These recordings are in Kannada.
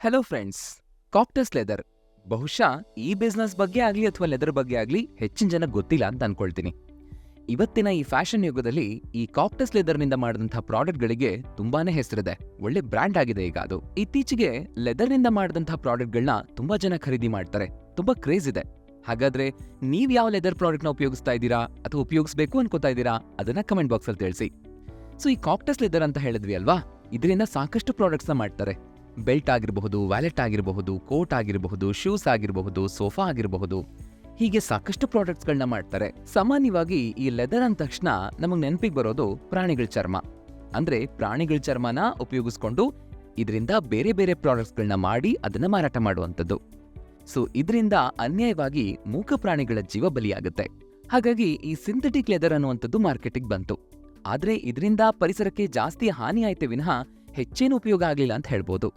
ಹಲೋ ಫ್ರೆಂಡ್ಸ್ ಕಾಕ್ಟಸ್ ಲೆದರ್ ಬಹುಶಃ ಈ ಬಿಸ್ನೆಸ್ ಬಗ್ಗೆ ಆಗಲಿ ಅಥವಾ ಲೆದರ್ ಬಗ್ಗೆ ಆಗಲಿ ಹೆಚ್ಚಿನ ಜನ ಗೊತ್ತಿಲ್ಲ ಅಂತ ಅನ್ಕೊಳ್ತೀನಿ. ಇವತ್ತಿನ ಈ ಫ್ಯಾಷನ್ ಯುಗದಲ್ಲಿ ಈ ಕಾಕ್ಟಸ್ ಲೆದರ್ನಿಂದ ಮಾಡಿದಂತಹ ಪ್ರಾಡಕ್ಟ್ಗಳಿಗೆ ತುಂಬಾನೇ ಹೆಸರಿದೆ. ಒಳ್ಳೆ ಬ್ರ್ಯಾಂಡ್ ಆಗಿದೆ ಈಗ ಅದು. ಇತ್ತೀಚೆಗೆ ಲೆದರ್ನಿಂದ ಮಾಡಿದಂತಹ ಪ್ರಾಡಕ್ಟ್ಗಳನ್ನ ತುಂಬಾ ಜನ ಖರೀದಿ ಮಾಡ್ತಾರೆ. ತುಂಬಾ ಕ್ರೇಜ್ ಇದೆ. ಹಾಗಾದ್ರೆ ನೀವ್ ಯಾವ ಲೆದರ್ ಪ್ರಾಡಕ್ಟ್ನ ಉಪಯೋಗಿಸ್ತಾ ಇದ್ದೀರಾ ಅಥವಾ ಉಪಯೋಗಿಸ್ಬೇಕು ಅನ್ಕೋತಾ ಇದ್ದೀರಾ ಅದನ್ನ ಕಮೆಂಟ್ ಬಾಕ್ಸ್ ಅಲ್ಲಿ ತಿಳಿಸಿ. ಸೊ ಈ ಕಾಕ್ಟಸ್ ಲೆದರ್ ಅಂತ ಹೇಳಿದ್ವಿ ಅಲ್ವಾ? ಇದರಿಂದ ಸಾಕಷ್ಟು ಪ್ರಾಡಕ್ಟ್ಸ್ನ ಮಾಡ್ತಾರೆ. ಬೆಲ್ಟ್ ಆಗಿರಬಹುದು, ವ್ಯಾಲೆಟ್ ಆಗಿರಬಹುದು, ಕೋಟ್ ಆಗಿರಬಹುದು, ಶೂಸ್ ಆಗಿರಬಹುದು, ಸೋಫಾ ಆಗಿರಬಹುದು. ಹೀಗೆ ಸಾಕಷ್ಟು ಪ್ರಾಡಕ್ಟ್ಸ್ಗಳನ್ನ ಮಾಡ್ತಾರೆ. ಸಾಮಾನ್ಯವಾಗಿ ಈ ಲೆದರ್ ಅಂದ ತಕ್ಷಣ ನಮಗೆ ನೆನಪಿಗೆ ಬರೋದು ಪ್ರಾಣಿಗಳ ಚರ್ಮ. ಅಂದ್ರೆ ಪ್ರಾಣಿಗಳ ಚರ್ಮನ ಉಪಯೋಗಿಸ್ಕೊಂಡು ಇದರಿಂದ ಬೇರೆ ಬೇರೆ ಪ್ರಾಡಕ್ಟ್ಸ್ಗಳನ್ನ ಮಾಡಿ ಅದನ್ನ ಮಾರಾಟ ಮಾಡುವಂಥದ್ದು. ಸೊ, ಇದರಿಂದ ಅನ್ಯಾಯವಾಗಿ ಮೂಕ ಪ್ರಾಣಿಗಳ ಜೀವ ಬಲಿಯಾಗುತ್ತೆ. ಹಾಗಾಗಿ ಈ ಸಿಂಥೆಟಿಕ್ ಲೆದರ್ ಅನ್ನುವಂಥದ್ದು ಮಾರ್ಕೆಟಿಗೆ ಬಂತು. ಆದ್ರೆ ಇದರಿಂದ ಪರಿಸರಕ್ಕೆ ಜಾಸ್ತಿ ಹಾನಿ ಆಯ್ತೆ ವಿನಃ ಹೆಚ್ಚೇನು ಉಪಯೋಗ ಆಗಲಿಲ್ಲ ಅಂತ ಹೇಳ್ಬೋದು.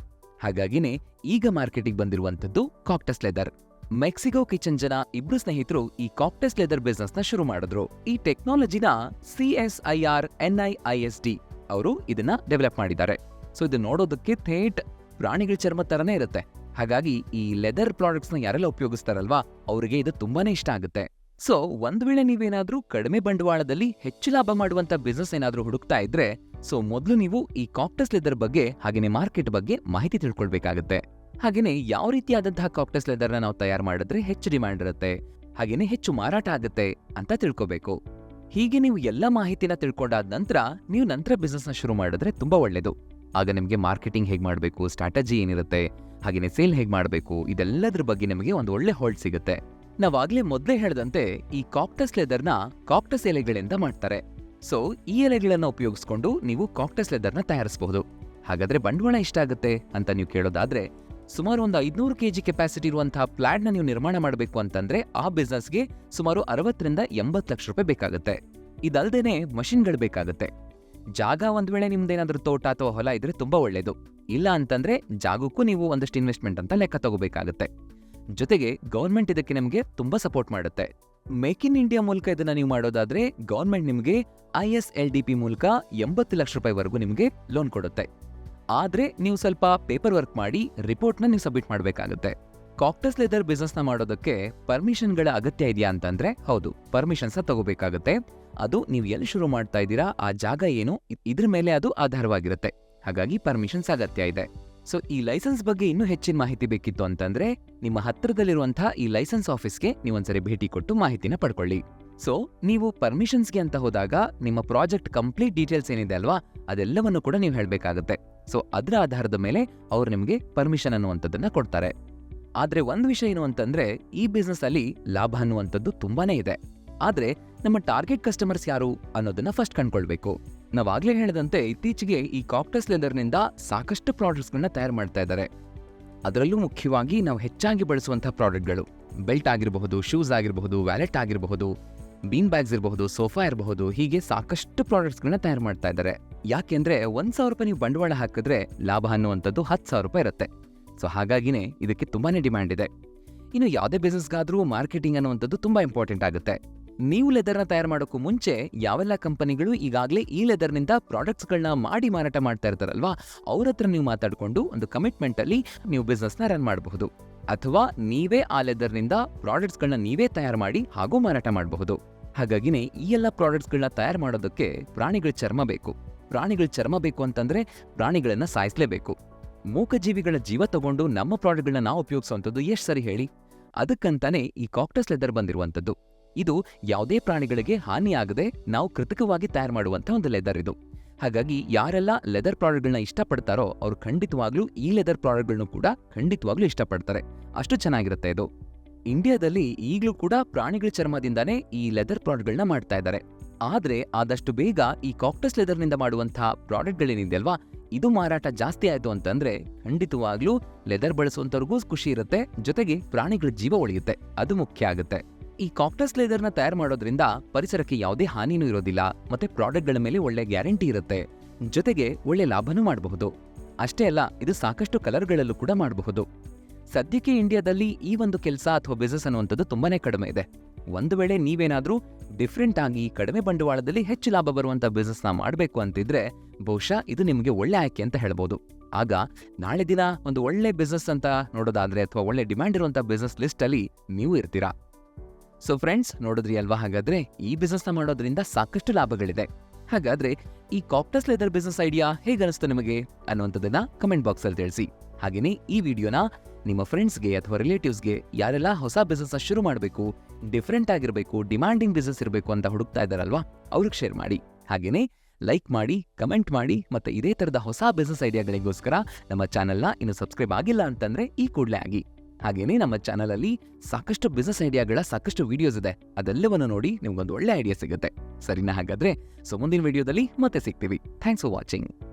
ಹಾಗಾಗಿನೇ ಈಗ ಮಾರ್ಕೆಟಿಗೆ ಬಂದಿರುವಂಥದ್ದು ಕಾಕ್ಟಸ್ ಲೆದರ್ ಮೆಕ್ಸಿಕೋ ಕಿಚನ್ ಜನ ಇಬ್ರು ಸ್ನೇಹಿತರು ಈ ಕಾಕ್ಟಸ್ ಲೆದರ್ ಬಿಸ್ನೆಸ್ನ ಶುರು ಮಾಡಿದ್ರು. ಈ ಟೆಕ್ನಾಲಜಿನ C S I R N I I S D ಅವರು ಇದನ್ನ ಡೆವಲಪ್ ಮಾಡಿದ್ದಾರೆ. ಸೊ ಇದು ನೋಡೋದಕ್ಕೆ ಥೇಟ್ ಪ್ರಾಣಿಗಳ ಚರ್ಮ ತರನೇ ಇರುತ್ತೆ. ಹಾಗಾಗಿ ಈ ಲೆದರ್ ಪ್ರಾಡಕ್ಟ್ಸ್ನ ಯಾರೆಲ್ಲ ಉಪಯೋಗಿಸ್ತಾರಲ್ವಾ, ಅವರಿಗೆ ಇದು ತುಂಬಾನೇ ಇಷ್ಟ ಆಗುತ್ತೆ. ಸೊ ಒಂದ್ ವೇಳೆ ನೀವೇನಾದ್ರೂ ಕಡಿಮೆ ಬಂಡವಾಳದಲ್ಲಿ ಹೆಚ್ಚು ಲಾಭ ಮಾಡುವಂತ ಬಿಸ್ನೆಸ್ ಏನಾದ್ರೂ ಹುಡುಕ್ತಾ ಇದ್ರೆ ಸೊ ಮೊದಲು ನೀವು ಈ ಕಾಕ್ಟಸ್ ಲೆದರ್ ಬಗ್ಗೆ, ಹಾಗೇನೆ ಮಾರ್ಕೆಟ್ ಬಗ್ಗೆ ಮಾಹಿತಿ ತಿಳ್ಕೊಳ್ಬೇಕಾಗುತ್ತೆ. ಹಾಗೇನೆ ಯಾವ ರೀತಿಯಾದಂತಹ ಕಾಕ್ಟಸ್ ಲೆದರ್ನ ನಾವು ತಯಾರು ಮಾಡಿದ್ರೆ ಹೆಚ್ಚು ಡಿಮ್ಯಾಂಡ್ ಇರುತ್ತೆ, ಹಾಗೇನೆ ಹೆಚ್ಚು ಮಾರಾಟ ಆಗುತ್ತೆ ಅಂತ ತಿಳ್ಕೊಬೇಕು. ಹೀಗೆ ನೀವು ಎಲ್ಲ ಮಾಹಿತಿನ ತಿಳ್ಕೊಂಡಾದ ನಂತರ ನೀವು ನಂತರ ಬಿಸ್ನೆಸ್ನ ಶುರು ಮಾಡಿದ್ರೆ ತುಂಬಾ ಒಳ್ಳೇದು. ಆಗ ನಿಮಗೆ ಮಾರ್ಕೆಟಿಂಗ್ ಹೇಗೆ ಮಾಡಬೇಕು ಸ್ಟ್ರಾಟಜಿ ಏನಿರುತ್ತೆ, ಹಾಗೇನೆ ಸೇಲ್ ಹೇಗೆ ಮಾಡಬೇಕು, ಇದೆಲ್ಲದ್ರ ಬಗ್ಗೆ ನಿಮಗೆ ಒಂದು ಒಳ್ಳೆ ಹೋಲ್ಡ್ ಸಿಗುತ್ತೆ. ನಾವಾಗಲೇ ಮೊದಲೇ ಹೇಳ್ದಂತೆ ಈ ಕಾಕ್ಟಸ್ ಲೆದರ್ನ ಕಾಕ್ಟಸ್ ಎಲೆಗಳಿಂದ ಮಾಡ್ತಾರೆ. ಸೊ ಈ ಎಲೆಗಳನ್ನು ಉಪಯೋಗಿಸ್ಕೊಂಡು ನೀವು ಕಾಕ್ಟಸ್ ಲೆದರ್ನ ತಯಾರಿಸಬಹುದು. ಹಾಗಾದ್ರೆ ಬಂಡವಾಳ ಎಷ್ಟಾಗುತ್ತೆ ಅಂತ ನೀವು ಕೇಳೋದಾದ್ರೆ, ಸುಮಾರು ಒಂದು ಐದ್ನೂರು ಕೆಜಿ ಕೆಪಾಸಿಟಿ ಇರುವಂತಹ ಪ್ಲಾಟ್ನ ನೀವು ನಿರ್ಮಾಣ ಮಾಡಬೇಕು ಅಂತಂದ್ರೆ ಆ ಬಿಸ್ನೆಸ್ಗೆ ಸುಮಾರು ಅರವತ್ತರಿಂದ ಎಂಬತ್ತು ಲಕ್ಷ ರೂಪಾಯಿ ಬೇಕಾಗುತ್ತೆ. ಇದಲ್ದೇನೆ ಮಷಿನ್ಗಳು ಬೇಕಾಗುತ್ತೆ. ಜಾಗ ಒಂದು ವೇಳೆ ನಿಮ್ದೇನಾದರೂ ತೋಟ ಅಥವಾ ಹೊಲ ಇದ್ರೆ ತುಂಬಾ ಒಳ್ಳೇದು. ಇಲ್ಲ ಅಂತಂದ್ರೆ ಜಾಗಕ್ಕೂ ನೀವು ಒಂದಷ್ಟು ಇನ್ವೆಸ್ಟ್ಮೆಂಟ್ ಅಂತ ಲೆಕ್ಕ ತಗೋಬೇಕಾಗುತ್ತೆ. ಜೊತೆಗೆ ಗೌರ್ಮೆಂಟ್ ಇದಕ್ಕೆ ನಿಮಗೆ ತುಂಬಾ ಸಪೋರ್ಟ್ ಮಾಡುತ್ತೆ. ಮೇಕ್ ಇನ್ ಇಂಡಿಯಾ ಮೂಲಕ ಇದನ್ನ ನೀವು ಮಾಡೋದಾದ್ರೆ ಗೌರ್ಮೆಂಟ್ ನಿಮಗೆ I S L D P ಮೂಲಕ ಎಂಬತ್ತು ಲಕ್ಷ ರೂಪಾಯಿವರೆಗೂ ನಿಮಗೆ ಲೋನ್ ಕೊಡುತ್ತೆ. ಆದ್ರೆ ನೀವು ಸ್ವಲ್ಪ ಪೇಪರ್ ವರ್ಕ್ ಮಾಡಿ ರಿಪೋರ್ಟ್ನ ನೀವು ಸಬ್ಮಿಟ್ ಮಾಡಬೇಕಾಗುತ್ತೆ. ಕಾಕ್ಟಸ್ ಲೆದರ್ ಬಿಸ್ನೆಸ್ನ ಮಾಡೋದಕ್ಕೆ ಪರ್ಮಿಷನ್ಗಳ ಅಗತ್ಯ ಇದೆಯಾ ಅಂತಂದ್ರೆ ಹೌದು ಪರ್ಮಿಷನ್ಸ್ ತಗೋಬೇಕಾಗುತ್ತೆ. ಅದು ನೀವು ಎಲ್ಲಿ ಶುರು ಮಾಡ್ತಾ ಇದ್ದೀರಾ, ಆ ಜಾಗ ಏನು ಇದ್ರ ಮೇಲೆ ಅದು ಆಧಾರವಾಗಿರುತ್ತೆ. ಹಾಗಾಗಿ ಪರ್ಮಿಷನ್ಸ್ ಅಗತ್ಯ ಇದೆ. ಸೊ ಈ ಲೈಸೆನ್ಸ್ ಬಗ್ಗೆ ಇನ್ನೂ ಹೆಚ್ಚಿನ ಮಾಹಿತಿ ಬೇಕಿತ್ತು ಅಂತಂದ್ರೆ, ನಿಮ್ಮ ಹತ್ತಿರದಲ್ಲಿರುವಂತಹ ಈ ಲೈಸೆನ್ಸ್ ಆಫೀಸ್ಗೆ ನೀವೊಂದ್ಸರಿ ಭೇಟಿ ಕೊಟ್ಟು ಮಾಹಿತಿನ ಪಡ್ಕೊಳ್ಳಿ. ಸೊ ನೀವು ಪರ್ಮಿಷನ್ಸ್ಗೆ ಅಂತ ಹೋದಾಗ ನಿಮ್ಮ ಪ್ರಾಜೆಕ್ಟ್ ಕಂಪ್ಲೀಟ್ ಡೀಟೇಲ್ಸ್ ಏನಿದೆ ಅಲ್ವಾ, ಅದೆಲ್ಲವನ್ನು ಕೂಡ ನೀವು ಹೇಳಬೇಕಾಗುತ್ತೆ. ಸೊ ಅದರ ಆಧಾರದ ಮೇಲೆ ಅವರು ನಿಮಗೆ ಪರ್ಮಿಷನ್ ಅನ್ನುವಂಥದ್ದನ್ನು ಕೊಡ್ತಾರೆ. ಆದ್ರೆ ಒಂದು ವಿಷಯ ಏನು ಅಂತಂದ್ರೆ, ಈ ಬಿಸ್ನೆಸ್ ಅಲ್ಲಿ ಲಾಭ ಅನ್ನುವಂಥದ್ದು ತುಂಬಾನೇ ಇದೆ. ಆದ್ರೆ, ನಮ್ಮ ಟಾರ್ಗೆಟ್ ಕಸ್ಟಮರ್ಸ್ ಯಾರು ಅನ್ನೋದನ್ನ ಫಸ್ಟ್ ಕಂಡ್ಕೊಳ್ಬೇಕು. ನಾವಾಗ್ಲೇ ಹೇಳಿದಂತೆ ಇತ್ತೀಚೆಗೆ ಈ ಕಾಕ್ಟಸ್ ಲೆದರ್ನಿಂದ ಸಾಕಷ್ಟು ಪ್ರಾಡಕ್ಟ್ಸ್ಗಳನ್ನ ತಯಾರು ಮಾಡ್ತಾ ಇದ್ದಾರೆ. ಅದರಲ್ಲೂ ಮುಖ್ಯವಾಗಿ ನಾವು ಹೆಚ್ಚಾಗಿ ಬಳಸುವಂಥ ಪ್ರಾಡಕ್ಟ್ಗಳು ಬೆಲ್ಟ್ ಆಗಿರಬಹುದು ಶೂಸ್ ಆಗಿರಬಹುದು ವ್ಯಾಲೆಟ್ ಆಗಿರಬಹುದು ಬೀನ್ ಬ್ಯಾಗ್ಸ್ ಇರಬಹುದು ಸೋಫಾ ಇರಬಹುದು, ಹೀಗೆ ಸಾಕಷ್ಟು ಪ್ರಾಡಕ್ಟ್ಸ್ಗಳನ್ನ ತಯಾರು ಮಾಡ್ತಾ ಇದ್ದಾರೆ. ಯಾಕೆಂದ್ರೆ ಒಂದ್ ಸಾವಿರ ರೂಪಾಯಿ ನೀವು ಬಂಡವಾಳ ಹಾಕಿದ್ರೆ ಲಾಭ ಅನ್ನುವಂಥದ್ದು ಹತ್ತು ಸಾವಿರ ರೂಪಾಯಿ ಇರುತ್ತೆ. ಸೊ ಹಾಗಾಗಿನೇ ಇದಕ್ಕೆ ತುಂಬಾನೇ ಡಿಮ್ಯಾಂಡ್ ಇದೆ. ಇನ್ನು ಯಾವುದೇ ಬಿಸ್ನೆಸ್ಗಾದ್ರೂ ಮಾರ್ಕೆಟಿಂಗ್ ಅನ್ನುವಂಥದ್ದು ತುಂಬಾ ಇಂಪಾರ್ಟೆಂಟ್ ಆಗುತ್ತೆ. ನೀವು ಲೆದರ್ನ ತಯಾರು ಮಾಡೋಕ್ಕೂ ಮುಂಚೆ ಯಾವೆಲ್ಲ ಕಂಪನಿಗಳು ಈಗಾಗಲೇ ಈ ಲೆದರ್ನಿಂದ ಪ್ರಾಡಕ್ಟ್ಸ್ಗಳನ್ನ ಮಾಡಿ ಮಾರಾಟ ಮಾಡ್ತಾ ಇರ್ತಾರಲ್ವಾ? ಅವ್ರ ಹತ್ರ ನೀವು ಮಾತಾಡಿಕೊಂಡು ಒಂದು ಕಮಿಟ್ಮೆಂಟಲ್ಲಿ ನೀವು ಬಿಸ್ನೆಸ್ನ ರನ್ ಮಾಡಬಹುದು. ಅಥವಾ ನೀವೇ ಆ ಲೆದರ್ನಿಂದ ಪ್ರಾಡಕ್ಟ್ಸ್ಗಳನ್ನ ನೀವೇ ತಯಾರು ಮಾಡಿ ಹಾಗೂ ಮಾರಾಟ ಮಾಡಬಹುದು. ಹಾಗಾಗಿನೇ ಈ ಎಲ್ಲ ಪ್ರಾಡಕ್ಟ್ಸ್ಗಳನ್ನ ತಯಾರು ಮಾಡೋದಕ್ಕೆ ಪ್ರಾಣಿಗಳ ಚರ್ಮ ಬೇಕು. ಪ್ರಾಣಿಗಳ ಚರ್ಮ ಬೇಕು ಅಂತಂದ್ರೆ ಪ್ರಾಣಿಗಳನ್ನ ಸಾಯಿಸಲೇಬೇಕು. ಮೂಕಜೀವಿಗಳ ಜೀವ ತಗೊಂಡು ನಮ್ಮ ಪ್ರಾಡಕ್ಟ್ಗಳನ್ನ ನಾವು ಉಪಯೋಗಿಸುವಂಥದ್ದು ಎಷ್ಟು ಸರಿ ಹೇಳಿ? ಅದಕ್ಕಂತಾನೆ ಈ ಕಾಕ್ಟಸ್ ಲೆದರ್ ಬಂದಿರುವಂಥದ್ದು. ಇದು ಯಾವುದೇ ಪ್ರಾಣಿಗಳಿಗೆ ಹಾನಿಯಾಗದೆ ನಾವು ಕೃತಕವಾಗಿ ತಯಾರು ಮಾಡುವಂಥ ಒಂದು ಲೆದರ್ ಇದು. ಹಾಗಾಗಿ ಯಾರೆಲ್ಲ ಲೆದರ್ ಪ್ರಾಡಕ್ಟ್ಗಳನ್ನ ಇಷ್ಟಪಡ್ತಾರೋ ಅವರು ಖಂಡಿತವಾಗ್ಲೂ ಈ ಲೆದರ್ ಪ್ರಾಡಕ್ಟ್ಗಳನ್ನು ಕೂಡ ಖಂಡಿತವಾಗ್ಲೂ ಇಷ್ಟಪಡ್ತಾರೆ. ಅಷ್ಟು ಚೆನ್ನಾಗಿರುತ್ತೆ ಇದು. ಇಂಡಿಯಾದಲ್ಲಿ ಈಗಲೂ ಕೂಡ ಪ್ರಾಣಿಗಳ ಚರ್ಮದಿಂದಾನೇ ಈ ಲೆದರ್ ಪ್ರಾಡಕ್ಟ್ಗಳನ್ನ ಮಾಡ್ತಾ ಇದ್ದಾರೆ. ಆದ್ರೆ ಆದಷ್ಟು ಬೇಗ ಈ ಕಾಕ್ಟಸ್ ಲೆದರ್ನಿಂದ ಮಾಡುವಂತಹ ಪ್ರಾಡಕ್ಟ್ಗಳೇನಿದೆ ಅಲ್ವಾ ಇದು ಮಾರಾಟ ಜಾಸ್ತಿ ಆಯಿತು ಅಂತಂದ್ರೆ ಖಂಡಿತವಾಗ್ಲೂ ಲೆದರ್ ಬಳಸುವಂತವ್ರಿಗೂ ಖುಷಿ ಇರುತ್ತೆ, ಜೊತೆಗೆ ಪ್ರಾಣಿಗಳ ಜೀವ ಉಳಿಯುತ್ತೆ ಅದು ಮುಖ್ಯ ಆಗುತ್ತೆ. ಈ ಕಾಕ್ಟಸ್ ಲೇದರ್ನ ತಯಾರು ಮಾಡೋದ್ರಿಂದ ಪರಿಸರಕ್ಕೆ ಯಾವುದೇ ಹಾನಿನೂ ಇರೋದಿಲ್ಲ, ಮತ್ತೆ ಪ್ರಾಡಕ್ಟ್ಗಳ ಮೇಲೆ ಒಳ್ಳೆ ಗ್ಯಾರಂಟಿ ಇರುತ್ತೆ. ಜೊತೆಗೆ ಒಳ್ಳೆ ಲಾಭನೂ ಮಾಡಬಹುದು. ಅಷ್ಟೇ ಅಲ್ಲ, ಇದು ಸಾಕಷ್ಟು ಕಲರ್ಗಳಲ್ಲೂ ಕೂಡ ಮಾಡಬಹುದು. ಸದ್ಯಕ್ಕೆ ಇಂಡಿಯಾದಲ್ಲಿ ಈ ಒಂದು ಕೆಲಸ ಅಥವಾ ಬಿಸ್ನೆಸ್ ಅನ್ನುವಂಥದ್ದು ತುಂಬಾನೇ ಕಡಿಮೆ ಇದೆ. ಒಂದು ವೇಳೆ ನೀವೇನಾದರೂ ಡಿಫ್ರೆಂಟ್ ಆಗಿ ಕಡಿಮೆ ಬಂಡವಾಳದಲ್ಲಿ ಹೆಚ್ಚು ಲಾಭ ಬರುವಂತ ಬಿಸ್ನೆಸ್ನ ಮಾಡಬೇಕು ಅಂತಿದ್ರೆ ಬಹುಶಃ ಇದು ನಿಮಗೆ ಒಳ್ಳೆ ಆಯ್ಕೆ ಅಂತ ಹೇಳ್ಬೋದು. ಆಗ ನಾಳೆ ದಿನ ಒಂದು ಒಳ್ಳೆ ಬಿಸ್ನೆಸ್ ಅಂತ ನೋಡೋದಾದ್ರೆ ಅಥವಾ ಒಳ್ಳೆ ಡಿಮ್ಯಾಂಡ್ ಇರುವಂತ ಬಿಸ್ನೆಸ್ ಲಿಸ್ಟ್ ಅಲ್ಲಿ ನೀವು ಇರ್ತೀರಾ? ಸೊ ಫ್ರೆಂಡ್ಸ್ ನೋಡಿದ್ರಿ ಅಲ್ವಾ? ಹಾಗಾದ್ರೆ ಈ ಬಿಸ್ನೆಸ್ನ ಮಾಡೋದ್ರಿಂದ ಸಾಕಷ್ಟು ಲಾಭಗಳಿದೆ. ಹಾಗಾದ್ರೆ ಈ ಕಾಕ್ಟಸ್ ಲೆದರ್ ಬಿಸ್ನೆಸ್ ಐಡಿಯಾ ಹೇಗನಿಸ್ತು ನಿಮಗೆ ಅನ್ನುವಂಥದ್ದನ್ನ ಕಮೆಂಟ್ ಬಾಕ್ಸ್ ಅಲ್ಲಿ ತಿಳಿಸಿ. ಹಾಗೇನೇ ಈ ವಿಡಿಯೋನ ನಿಮ್ಮ ಫ್ರೆಂಡ್ಸ್ಗೆ ಅಥವಾ ರಿಲೇಟಿವ್ಸ್ಗೆ ಯಾರೆಲ್ಲ ಹೊಸ ಬಿಸ್ನೆಸ್ ಶುರು ಮಾಡಬೇಕು ಡಿಫ್ರೆಂಟ್ ಆಗಿರಬೇಕು ಡಿಮ್ಯಾಂಡಿಂಗ್ ಬಿಸ್ನೆಸ್ ಇರಬೇಕು ಅಂತ ಹುಡುಕ್ತಾ ಇದ್ದಾರಲ್ವಾ? ಅವ್ರಿಗೆ ಶೇರ್ ಮಾಡಿ. ಹಾಗೇನೇ ಲೈಕ್ ಮಾಡಿ ಕಮೆಂಟ್ ಮಾಡಿ ಮತ್ತೆ ಇದೇ ಥರದ ಹೊಸ ಬಿಸ್ನೆಸ್ ಐಡಿಯಾಗಳಿಗೋಸ್ಕರ ನಮ್ಮ ಚಾನೆಲ್ನ ಇನ್ನು ಸಬ್ಸ್ಕ್ರೈಬ್ ಆಗಿಲ್ಲ ಅಂತಂದ್ರೆ ಈ ಕೂಡಲೇ ಆಗಿ. ಹಾಗೇನೇ ನಮ್ಮ ಚಾನಲಲ್ಲಿ ಸಾಕಷ್ಟು ಬಿಸ್ನೆಸ್ ಐಡಿಯಾಗಳ ಸಾಕಷ್ಟು ವಿಡಿಯೋಸ್ ಇದೆ. ಅದೆಲ್ಲವನ್ನು ನೋಡಿ ನಿಮ್ಗೊಂದು ಒಳ್ಳೆ ಐಡಿಯಾ ಸಿಗುತ್ತೆ. ಸರಿನಾ ಹಾಗಾದ್ರೆ, ಸೊ ಮುಂದಿನ ವಿಡಿಯೋದಲ್ಲಿ ಮತ್ತೆ ಸಿಗ್ತೀವಿ. Thanks for watching